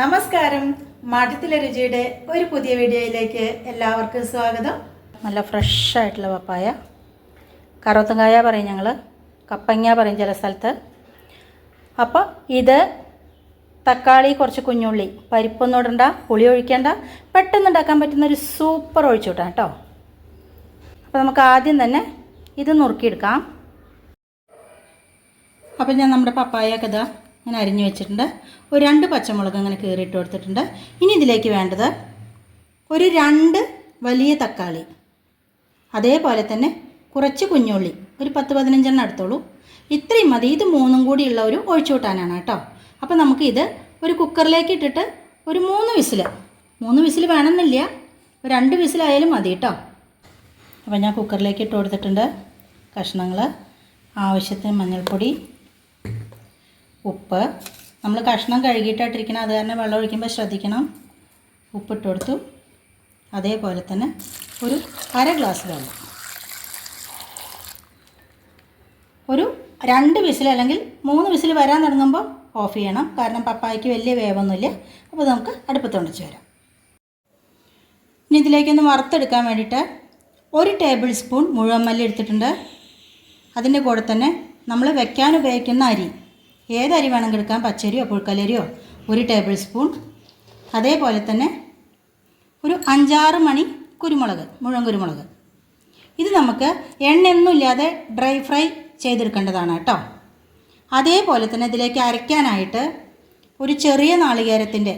നമസ്കാരം. മഠത്തിലെ രുചിയുടെ ഒരു പുതിയ വീഡിയോയിലേക്ക് എല്ലാവർക്കും സ്വാഗതം. നല്ല ഫ്രഷ് ആയിട്ടുള്ള പപ്പായ. കറുത്തങ്കായ പറയും ഞങ്ങൾ കപ്പങ്ങ പറയും ചില സ്ഥലത്ത്. അപ്പോൾ ഇത് തക്കാളി കുറച്ച് കുഞ്ഞുള്ളി. പരിപ്പൊന്നും ഇടണ്ട പുളി ഒഴിക്കേണ്ട. പെട്ടെന്ന് ഉണ്ടാക്കാൻ പറ്റുന്ന ഒരു സൂപ്പർ ഒഴിച്ചുവിട്ടാം കേട്ടോ. അപ്പോൾ നമുക്ക് ആദ്യം തന്നെ ഇത് നുറുക്കിയെടുക്കാം. അപ്പം ഞാൻ നമ്മുടെ പപ്പായ ഇതാ ഇങ്ങനെ അരിഞ്ഞു വെച്ചിട്ടുണ്ട്. ഒരു രണ്ട് പച്ചമുളക് ഇങ്ങനെ കീറിയിട്ട് കൊടുത്തിട്ടുണ്ട്. ഇനി ഇതിലേക്ക് വേണ്ടത് ഒരു രണ്ട് വലിയ തക്കാളി. അതേപോലെ തന്നെ കുറച്ച് കുഞ്ഞുള്ളി. ഒരു പത്ത് പതിനഞ്ചെണ്ണം എടുത്തോളൂ. ഇത്രയും മതി. ഇത് മൂന്നും കൂടിയുള്ള ഒരു ഒഴിച്ചുകൂട്ടാനാണ് കേട്ടോ. അപ്പോൾ നമുക്ക് ഇത് ഒരു കുക്കറിലേക്ക് ഇട്ടിട്ട് ഒരു മൂന്ന് വിസിൽ. മൂന്ന് വിസിൽ വേണമെന്നില്ല. രണ്ട് വിസിലായാലും മതി കേട്ടോ. അപ്പോൾ ഞാൻ കുക്കറിലേക്ക് ഇട്ട് കൊടുത്തിട്ടുണ്ട് കഷ്ണങ്ങൾ ആവശ്യത്തിന് മഞ്ഞൾപ്പൊടി ഉപ്പ്. നമ്മൾ കഷ്ണം കഴുകിയിട്ടായിട്ടിരിക്കണം അത് കാരണം വെള്ളം ഒഴിക്കുമ്പോൾ ശ്രദ്ധിക്കണം. ഉപ്പിട്ട് കൊടുത്തു. അതേപോലെ തന്നെ ഒരു അര ഗ്ലാസ് വെള്ളം. ഒരു രണ്ട് വിസിൽ അല്ലെങ്കിൽ മൂന്ന് വിസിൽ വരാൻ തുടങ്ങുമ്പോൾ ഓഫ് ചെയ്യണം. കാരണം പപ്പായക്ക് വലിയ വേവൊന്നുമില്ല. അപ്പോൾ നമുക്ക് അടുപ്പത്തുണ്ടിച്ച് വരാം. ഇനി ഇതിലേക്കൊന്ന് വറുത്തെടുക്കാൻ വേണ്ടിയിട്ട് ഒരു ടേബിൾ സ്പൂൺ മുഴുവൻ മല്ലി എടുത്തിട്ടുണ്ട്. അതിന്റെ കൂടെ തന്നെ നമ്മൾ വെക്കാൻ ഉപയോഗിക്കുന്ന അരി. ഏത് അരി വേണമെങ്കിൽ എടുക്കാം? പച്ചരിയോ പുഴുക്കലരിയോ ഒരു ടേബിൾ സ്പൂൺ അതേപോലെ തന്നെ ഒരു അഞ്ചാറ് മണി കുരുമുളക് മുഴുവൻ കുരുമുളക്. ഇത് നമുക്ക് എണ്ണയൊന്നും ഇല്ലാതെ ഡ്രൈ ഫ്രൈ ചെയ്തെടുക്കേണ്ടതാണ് കേട്ടോ. അതേപോലെ തന്നെ ഇതിലേക്ക് അരയ്ക്കാനായിട്ട് ഒരു ചെറിയ നാളികേരത്തിന്റെ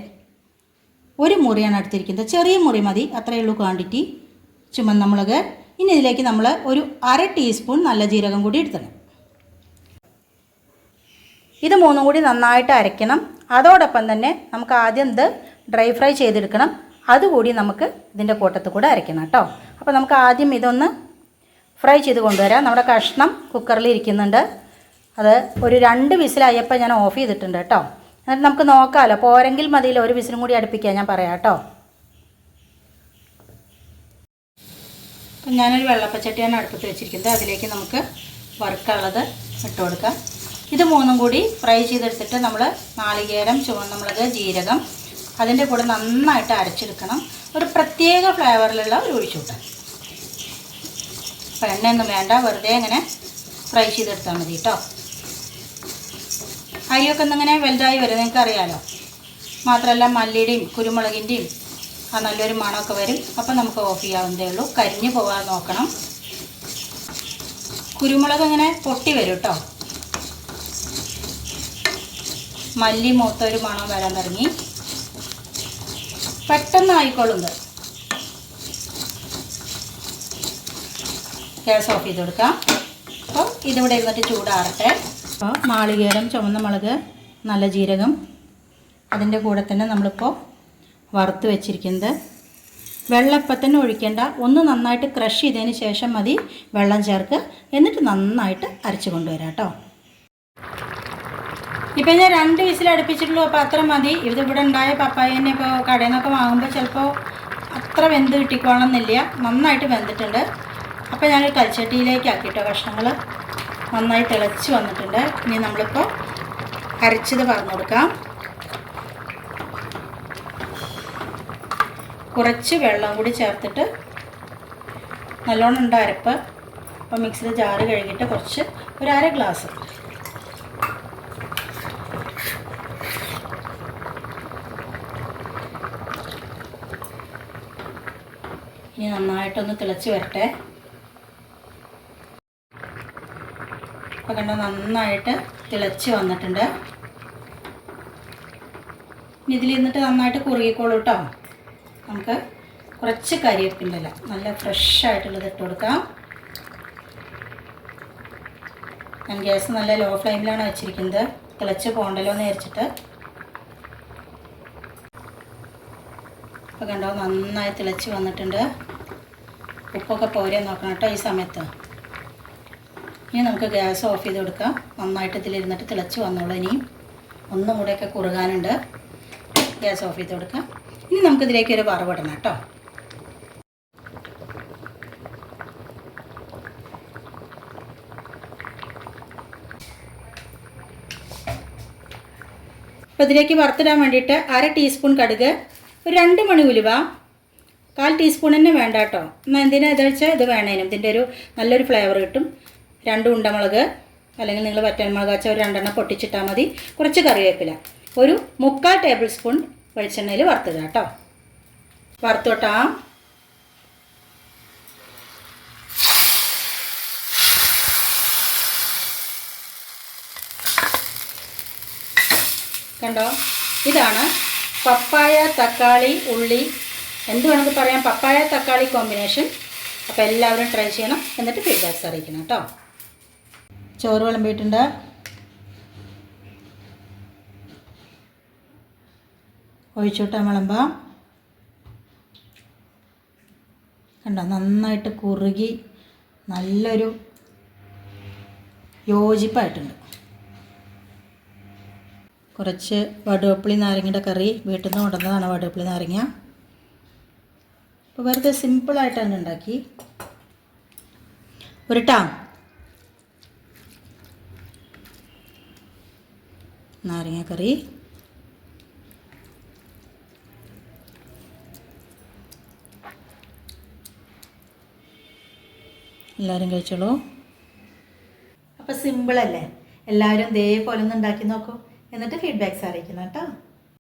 ഒരു മുറിയാണ് എടുത്തിരിക്കുന്നത്. ചെറിയ മുറി മതി അത്രയേ ഉള്ളൂ ക്വാണ്ടിറ്റി ചുമന്ന മുളക്. ഇനി ഇതിലേക്ക് നമ്മൾ ഒരു അര ടീസ്പൂൺ നല്ല ജീരകം കൂടി എടുത്തണം ഇത് മൂന്നും കൂടി നന്നായിട്ട് അരയ്ക്കണം. അതോടൊപ്പം തന്നെ നമുക്ക് ആദ്യം ഇത് ഡ്രൈ ഫ്രൈ ചെയ്തെടുക്കണം. അതുകൂടി നമുക്ക് ഇതിന്റെ കൂട്ടത്തിൽ കൂടെ അരയ്ക്കണം കേട്ടോ. അപ്പോൾ നമുക്ക് ആദ്യം ഇതൊന്ന് ഫ്രൈ ചെയ്ത് കൊണ്ടുവരാം. നമ്മുടെ കഷ്ണം കുക്കറിൽ ഇരിക്കുന്നുണ്ട്. അത് ഒരു രണ്ട് വിസിലായപ്പോൾ ഞാൻ ഓഫ് ചെയ്തിട്ടുണ്ട് കേട്ടോ. എന്നിട്ട് നമുക്ക് നോക്കാമല്ലോ പോരെങ്കിൽ മതിയില്ല ഒരു വിസിലും കൂടി അടുപ്പിക്കുക ഞാൻ പറയാം കേട്ടോ. അപ്പം ഞാനൊരു വെള്ളപ്പച്ചട്ടിയാണ് അടുപ്പത്ത് വെച്ചിരിക്കുന്നത്. അതിലേക്ക് നമുക്ക് വറുക്കുള്ളത് ഇട്ട് കൊടുക്കാം. ഇത് മൂന്നും കൂടി ഫ്രൈ ചെയ്തെടുത്തിട്ട് നമ്മൾ നാളികേരം ചുവന്നമുളക് ജീരകം അതിന്റെ കൂടെ നന്നായിട്ട് അരച്ചെടുക്കണം. ഒരു പ്രത്യേക ഫ്ലേവറിലുള്ള ഒരു ഒഴിച്ചുകൂട്ടൽ അപ്പോൾ എണ്ണയൊന്നും വേണ്ട വെറുതെ ഇങ്ങനെ ഫ്രൈ ചെയ്തെടുത്താൽ മതി കേട്ടോ അരിയൊക്കെ ഒന്നിങ്ങനെ വലുതായി വരും നിങ്ങൾക്ക് അറിയാലോ മാത്രമല്ല മല്ലിയുടെയും കുരുമുളകിന്റെയും ആ നല്ലൊരു മണമൊക്കെ വരും. അപ്പം നമുക്ക് ഓഫ് ചെയ്യാവുന്നതേ ഉള്ളൂ. കരിഞ്ഞു പോകാൻ നോക്കണം. കുരുമുളക് ഇങ്ങനെ പൊട്ടി വരും കേട്ടോ മല്ലി മൂത്ത ഒരു മണം വരാൻ തുടങ്ങി. പെട്ടെന്ന് ആയിക്കോളുന്നത് ഗ്യാസ് ഓഫ് ചെയ്ത് കൊടുക്കാം. അപ്പോൾ ഇതിവിടെ ഇരുന്നിട്ട് ചൂടാറട്ടെ. അപ്പോൾ മാളികേരം ചുവന്ന മുളക് നല്ല ജീരകം. അതിന്റെ കൂടെ തന്നെ നമ്മളിപ്പോൾ വറുത്ത് വെച്ചിരിക്കുന്നത്. വെള്ളപ്പം തന്നെ ഒഴിക്കേണ്ട. ഒന്ന് നന്നായിട്ട് ക്രഷ് ചെയ്തതിന് ശേഷം മതി വെള്ളം ചേർക്ക് എന്നിട്ട് നന്നായിട്ട് അരച്ച് കൊണ്ടുവരാം കേട്ടോ. ഇപ്പം ഞാൻ രണ്ട് വിസിൽ അടുപ്പിച്ചിട്ടുള്ളൂ അപ്പോൾ അത്ര മതി. ഇത് ഇവിടെ ഉണ്ടായ പപ്പായനെ ഇപ്പോൾ കടയിൽ നിന്നൊക്കെ വാങ്ങുമ്പോൾ ചിലപ്പോൾ അത്ര വെന്ത് കിട്ടിക്കോളണമെന്നില്ല നന്നായിട്ട് വെന്തിട്ടുണ്ട്. അപ്പോൾ ഞാൻ കൽച്ചട്ടിയിലേക്ക് ആക്കിയിട്ടോ കഷ്ണങ്ങൾ നന്നായി തിളച്ച് വന്നിട്ടുണ്ട്. ഇനി നമ്മളിപ്പോൾ അരച്ചത് പറഞ്ഞു കൊടുക്കാം. കുറച്ച് വെള്ളം കൂടി ചേർത്തിട്ട് നല്ലോണം ഉണ്ട് അരപ്പ്. അപ്പോൾ മിക്സിയിൽ ജാറ് കഴുകിയിട്ട് കുറച്ച് ഒരു അര ഗ്ലാസ് ഇനി നന്നായിട്ടൊന്ന് തിളച്ച് വരട്ടെ. അപ്പോൾ കണ്ട നന്നായിട്ട് തിളച്ച് വന്നിട്ടുണ്ട്. ഇനി ഇതിൽ നിന്നിട്ട് നന്നായിട്ട് കുറുകിക്കോളൂ കേട്ടോ നമുക്ക് കുറച്ച് കരിയപ്പില്ലല്ല നല്ല ഫ്രഷ് ആയിട്ടുള്ളത് ഇട്ട് കൊടുക്കാം. ഞാൻ ഗ്യാസ് നല്ല ലോ ഫ്ലെയിമിലാണ് വെച്ചിരിക്കുന്നത്. തിളച്ച് പോകണ്ടല്ലോ എന്ന് വിചാരിച്ചിട്ട് ഇപ്പോൾ കണ്ടോ? നന്നായി തിളച്ച് വന്നിട്ടുണ്ട്. ഉപ്പൊക്കെ പോരെ നോക്കണം കേട്ടോ ഈ സമയത്ത്. ഇനി നമുക്ക് ഗ്യാസ് ഓഫ് ചെയ്ത് കൊടുക്കാം. നന്നായിട്ട് ഇതിലിരുന്നിട്ട് തിളച്ച് വന്നോളൂ ഇനിയും ഒന്നും കൂടെയൊക്കെ കുറുകാനുണ്ട്. ഗ്യാസ് ഓഫ് ചെയ്ത് കൊടുക്കാം. ഇനി നമുക്കിതിലേക്ക് ഒരു വറവിടണം കേട്ടോ. അപ്പോൾ ഇതിലേക്ക് വറുത്തിടാൻ വേണ്ടിയിട്ട് അര ടീസ്പൂൺ കടുക് ഒരു രണ്ട് മണി ഉലുവ കാൽ ടീസ്പൂൺ തന്നെ വേണ്ട കേട്ടോ എന്നാൽ എന്തിനാ ഇത് വെച്ചാൽ ഇത് വേണേനും. ഇതിന്റെ ഒരു നല്ലൊരു ഫ്ലേവർ കിട്ടും. രണ്ട് ഉണ്ടമുളക് അല്ലെങ്കിൽ നിങ്ങൾ വറ്റൻമുളക് വെച്ചാൽ ഒരു രണ്ടെണ്ണം പൊട്ടിച്ചിട്ടാൽ മതി. കുറച്ച് കറിവേപ്പില. ഒരു മുക്കാൽ ടേബിൾ സ്പൂൺ വെളിച്ചെണ്ണയിൽ വറുത്തുക കേട്ടോ വറുത്തോട്ടാ. കണ്ടോ? ഇതാണ് പപ്പായ തക്കാളി ഉള്ളി എന്ത് വേണമെങ്കിൽ പറയാം. പപ്പായ തക്കാളി കോമ്പിനേഷൻ അപ്പോൾ എല്ലാവരും ട്രൈ ചെയ്യണം. എന്നിട്ട് ഫീഡ്ബാക്ക്സ് അറിയിക്കണം കേട്ടോ. ചോറ് വിളമ്പിയിട്ടുണ്ട്. ഒഴിച്ചുവിട്ടാൽ വിളമ്പാം. കണ്ടോ? നന്നായിട്ട് കുറുകി നല്ലൊരു യോജിപ്പായിട്ടുണ്ട്. കുറച്ച് വടുവപ്പിളി നാരങ്ങയുടെ കറി വീട്ടിൽ നിന്ന് കൊണ്ടുവന്നതാണ് വടുവപ്പിളി നാരങ്ങ. അപ്പോൾ വെറുതെ സിമ്പിളായിട്ടാണ് ഉണ്ടാക്കി. ഒരു ടാം നാരങ്ങ കറി. എല്ലാവരും കഴിച്ചോളൂ. അപ്പോൾ സിമ്പിളല്ലേ എല്ലാവരും ഇതേപോലെ ഒന്ന് ഉണ്ടാക്കി നോക്കൂ. എന്നിട്ട് ഫീഡ്ബാക്ക്സ് അറിയിക്കണം കേട്ടോ.